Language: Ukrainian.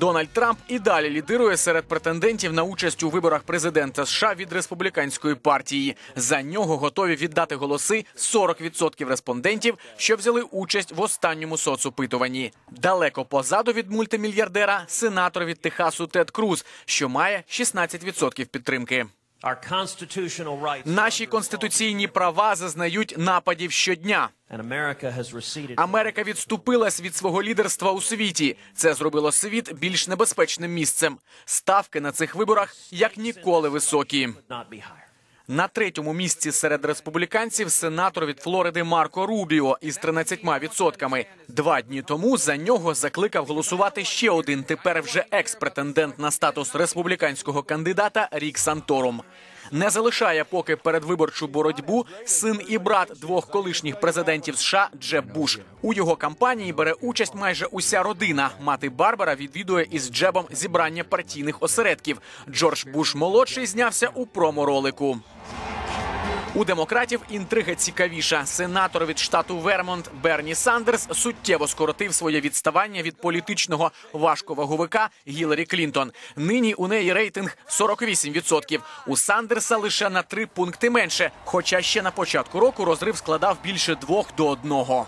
Дональд Трамп і далі лідирує серед претендентів на участь у виборах президента США від республіканської партії. За нього готові віддати голоси 40% респондентів, що взяли участь в останньому соцопитуванні. Далеко позаду від мультимільярдера сенатор від Техасу Тед Круз, що має 16% підтримки. Наші конституційні права зазнають нападів щодня. Америка відступилась від свого лідерства у світі. Це зробило світ більш небезпечним місцем. Ставки на цих виборах як ніколи високі. На третьому місці серед республіканців сенатор від Флориди Марко Рубіо із 13%. Два дні тому за нього закликав голосувати ще один тепер вже екс-претендент на статус республіканського кандидата Рік Санторум. Не залишає поки передвиборчу боротьбу син і брат двох колишніх президентів США Джеб Буш. У його кампанії бере участь майже уся родина. Мати Барбара відвідує із Джебом зібрання партійних осередків. Джордж Буш молодший знявся у проморолику. У демократів інтрига цікавіша. Сенатор від штату Вермонт Берні Сандерс суттєво скоротив своє відставання від політичного важковаговика Гіларі Клінтон. Нині у неї рейтинг 48%. У Сандерса лише на три пункти менше. Хоча ще на початку року розрив складав більше двох до одного.